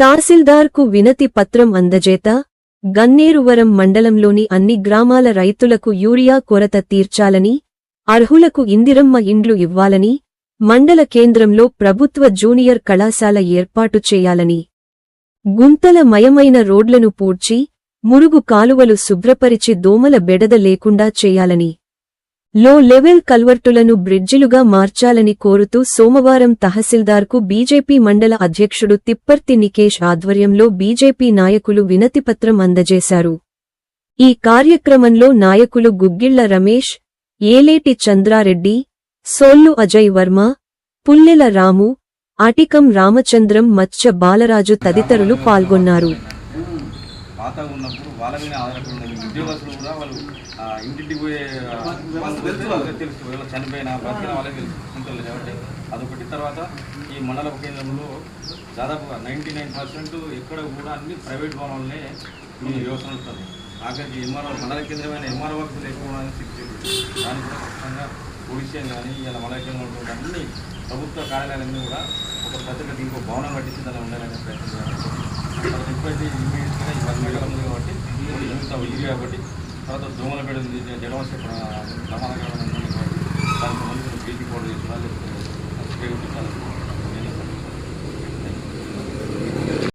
తహసీల్దార్కు వినతి పత్రం అందజేత గన్నేరువరం మండలంలోని అన్ని గ్రామాల రైతులకు యూరియా కొరత తీర్చాలని అర్హులకు ఇందిరమ్మ ఇండ్లు ఇవ్వాలని మండల కేంద్రంలో ప్రభుత్వ జూనియర్ కళాశాల ఏర్పాటు చేయాలని. గుంతల మయమైన రోడ్లను పూడ్చి మురుగు కాలువలు శుభ్రపరిచి దోమల బెడద లేకుండా చేయాలని. లో లెవెల్ కల్వర్టులను బ్రిడ్జిలుగా మార్చాలని కోరుతూ సోమవారం తహసీల్దార్కు బీజేపీ మండల అధ్యక్షుడు తిప్పర్తి నికేష్ ఆధ్వర్యంలో బీజేపీ నాయకులు వినతిపత్రం అందజేశారు. ఈ కార్యక్రమంలో నాయకులు గుగ్గిళ్ళ రమేష్ ఏలేటి చంద్రారెడ్డి సోల్లు అజయ్ వర్మ పుల్లెల రాము అటికం రామచంద్రం మత్స్య బాలరాజు తదితరులు పాల్గొన్నారు. పాత ఉన్నప్పుడు వాళ్ళ మీద ఆధారపడి ఉద్యోగస్తులు కూడా వాళ్ళు ఆ, ఇంటింటికి పోయే తెలుసు వీళ్ళు చనిపోయిన బ్రతికిన వాళ్ళకి తెలుసు. ఉంటుంది కాబట్టి అదొకటి. తర్వాత ఈ మండల కేంద్రంలో దాదాపుగా నైంటీ నైన్ పర్సెంట్ ఎక్కడ కూడా అన్ని ప్రైవేట్ భవనాలనే మీ వ్యవస్థ ఉంటుంది ఆఖరికి ఎంఆర్ఓ మండల కేంద్రమైన ఎంఆర్ఓ వర్క్ లేకపోవడానికి స్థితి దానికి కూడా ఖచ్చితంగా పొడిషన్ కానీ ఇలా మండల కేంద్రంలో అన్ని ప్రభుత్వ కార్యాలయాలన్నీ కూడా ఒక దీనికి ఒక భవనం కట్టించి దాన్ని ఉండాలనే ప్రయత్నం చేయాలి అనేది ఎప్పుడైతే ఇమీడియట్గా ఈ వర్షాకాలం ఉంది కాబట్టి ఇప్పుడు యూత్ ఇది కాబట్టి తర్వాత దోమల పెడ ఉంది జడవలసే ప్రమాదకరమైన ఉంది కాబట్టి దానికి సంబంధించిన బీపీ పౌడర్